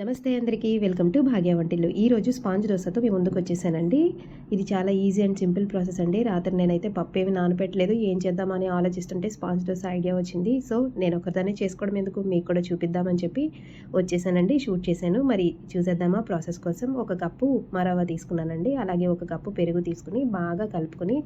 నమస్తే అందరికీ. Welcome to భాగ్య వంటిల్లు. ఈరోజు స్పాంజ్ దోశతో మీ ముందుకు వచ్చేసానండి. ఇది చాలా ఈజీ అండ్ సింపుల్ ప్రాసెస్ అండి. రాత్రి నేనైతే పప్పు ఏమి నానపెట్టలేదు. ఏం చేద్దామని ఆలోచిస్తుంటే స్పాంజ్ దోశ ఐడియా వచ్చింది. సో నేను ఒకదాన్ని చేసుకోవడం ఎందుకు మీకు కూడా చూపిద్దామని చెప్పి వచ్చేసానండి. షూట్ చేశాను. మరి చూసేద్దామా? ప్రాసెస్ కోసం ఒక కప్పు ఉప్మా రవ్వ తీసుకున్నానండి. అలాగే ఒక కప్పు పెరుగు తీసుకుని బాగా కలుపుకొని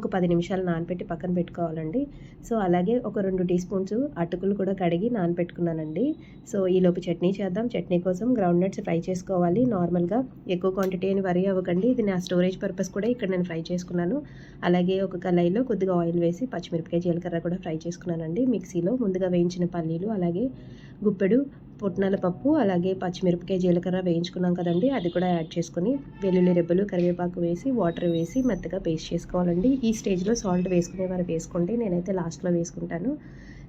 ఒక పది నిమిషాలు నానపెట్టి పక్కన పెట్టుకోవాలండి. సో అలాగే ఒక రెండు టీ స్పూన్స్ అటుకులు కూడా కడిగి నానపెట్టుకున్నానండి. సో ఈలోపు చట్నీ చేద్దాం. చట్నీ కోసం గ్రౌండ్ నట్స్ ఫ్రై చేసుకోవాలి. నార్మల్గా ఎక్కువ క్వాంటిటీ అని వరి అవ్వకండి. ఇది నా స్టోరేజ్ పర్పస్ కూడా ఇక్కడ నేను ఫ్రై చేసుకున్నాను. అలాగే ఒక కళాయిలో కొద్దిగా ఆయిల్ వేసి పచ్చిమిరపకాయ జీలకర్ర కూడా ఫ్రై చేసుకున్నానండి. మిక్సీలో ముందుగా వేయించిన పల్లీలు అలాగే గుప్పెడు పుట్నాల పప్పు అలాగే పచ్చిమిరపకాయ జీలకర్ర వేయించుకున్నాం కదండి. అది కూడా యాడ్ చేసుకొని వెల్లుల్లి రెబ్బలు కరివేపాకు వేసి వాటర్ వేసి మెత్తగా పేస్ట్ చేసుకోవాలండి. ఈ స్టేజ్లో సాల్ట్ వేసుకునే వారు వేసుకోండి. నేనైతే లాస్ట్లో వేసుకుంటాను.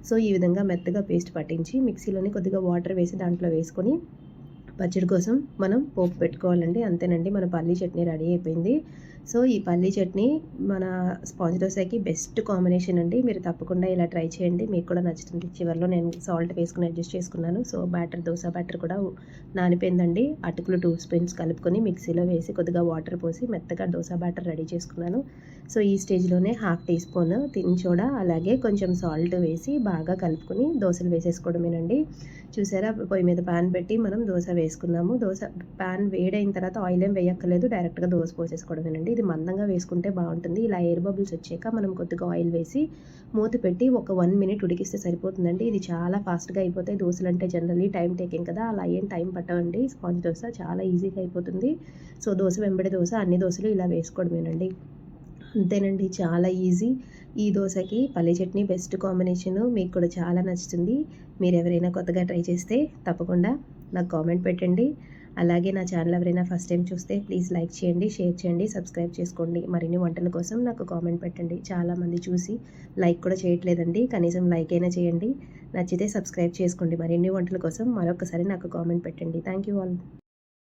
సో ఈ విధంగా మెత్తగా పేస్ట్ పట్టించి మిక్సీలోని కొద్దిగా వాటర్ వేసి దాంట్లో వేసుకొని పచ్చడి కోసం మనం పోపు పెట్టుకోవాలండి. అంతేనండి మన పల్లీ చట్నీ రెడీ అయిపోయింది. సో ఈ పల్లీ చట్నీ మన స్పాంజ్ దోశకి బెస్ట్ కాంబినేషన్ అండి. మీరు తప్పకుండా ఇలా ట్రై చేయండి. మీకు కూడా నచ్చుతుంది. చివరిలో నేను సాల్ట్ వేసుకుని అడ్జస్ట్ చేసుకున్నాను. సో బ్యాటర్ దోశ బ్యాటర్ కూడా నానిపోయిందండి. అటుకులు టూ స్పూన్స్ కలుపుకొని మిక్సీలో వేసి కొద్దిగా వాటర్ పోసి మెత్తగా దోశ బ్యాటర్ రెడీ చేసుకున్నాను. సో ఈ స్టేజ్లోనే హాఫ్ టీ స్పూన్ తినచోడ అలాగే కొంచెం సాల్ట్ వేసి బాగా కలుపుకొని దోశలు వేసేసుకోవడమేనండి. చూసారా? పొయ్యి మీద పాన్ పెట్టి మనం దోశ వేసుకున్నాము. దోశ ప్యాన్ వేడైన తర్వాత ఆయిల్ ఏం వేయక్కర్లేదు. డైరెక్ట్గా దోశ పోసేసుకోవడమేనండి. ఇది మందంగా వేసుకుంటే బాగుంటుంది. ఇలా ఎయిర్ బబుల్స్ వచ్చాక మనం కొద్దిగా ఆయిల్ వేసి మూత పెట్టి ఒక వన్ మినిట్ ఉడికిస్తే సరిపోతుందండి. ఇది చాలా ఫాస్ట్గా అయిపోతాయి. దోశలు అంటే జనరల్లీ టైం టేకింగ్ కదా. అలా ఏం టైం పట్టవండి. స్పాంజ్ దోశ చాలా ఈజీగా అయిపోతుంది. సో దోశ వెంబడి దోశ అన్ని దోశలు ఇలా వేసుకోవడమేనండి. అంతేనండి. చాలా ఈజీ. ఈ దోశకి పల్లె చట్నీ బెస్ట్ కాంబినేషన్ మీకు కూడా చాలా నచ్చుతుంది. మీరు ఎవరైనా కొత్తగా ట్రై చేస్తే తప్పకుండా నాకు కామెంట్ పెట్టండి. అలాగే నా ఛానల్ ఎవరైనా ఫస్ట్ టైం చూస్తే ప్లీజ్ లైక్ చేయండి షేర్ చేయండి సబ్స్క్రైబ్ చేసుకోండి. మరిన్ని వంటల కోసం నాకు కామెంట్ పెట్టండి. చాలామంది చూసి లైక్ కూడా చేయట్లేదండి. కనీసం లైక్ అయినా చేయండి. నచ్చితే సబ్స్క్రైబ్ చేసుకోండి. మరిన్ని వంటల కోసం మరొకసారి నాకు కామెంట్ పెట్టండి. Thank you all.